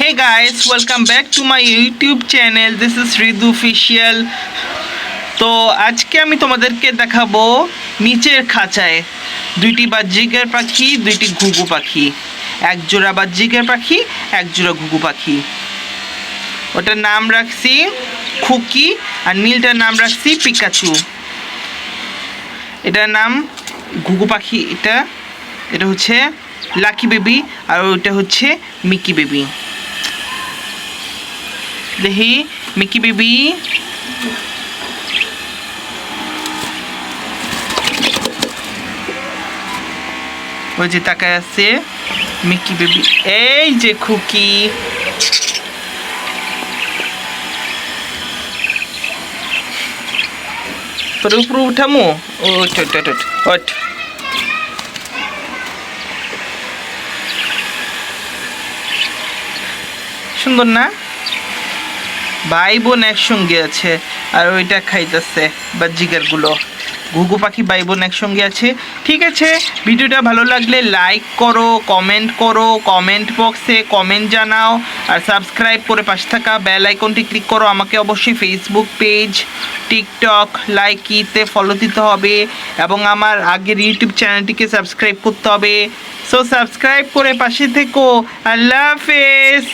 Hey guys, welcome back to my YouTube channel. This is Ridu Official. তো আজকে আমি তোমাদেরকে দেখাবো নিচের খাঁচায় দুইটি বাহ্যিকের পাখি দুইটি ঘুঘু পাখি। এক জোড়া বাহ্যিকের পাখি এক জোড়া ঘুঘু পাখি। ওটার নাম রাখছি খুকি আর নীলটার নাম রাখছি পিকাচু। এটার নাম ঘুঘু পাখি এটা। এটা হচ্ছে লাকি বেবি আর ওইটা হচ্ছে মিকি বেবি। দেখি মিকি বেবি ওই যে তাকায় আছে মিকি বেবি এই যে খুকি। তোর উপরে উঠামো? ওট ওট ওট ওট সুন্দর না? ভাই বোন একসঙ্গে আছে আর ওইটা খাইতেছে বা জিগারগুলো। ঘুঘু পাখি ভাই বোন একসঙ্গে আছে। ঠিক আছে, ভিডিওটা ভালো লাগলে লাইক করো কমেন্ট করো কমেন্ট বক্সে কমেন্ট জানাও আর সাবস্ক্রাইব করে পাশে থাকা বেল আইকনটি ক্লিক করো। আমাকে অবশ্যই ফেসবুক পেজ টিকটক লাইক ইতে ফলো দিতে হবে এবং আমার আগের ইউটিউব চ্যানেলটিকে সাবস্ক্রাইব করতে হবে। সো সাবস্ক্রাইব করে পাশে থেকো। আল্লাহ হাফেজ।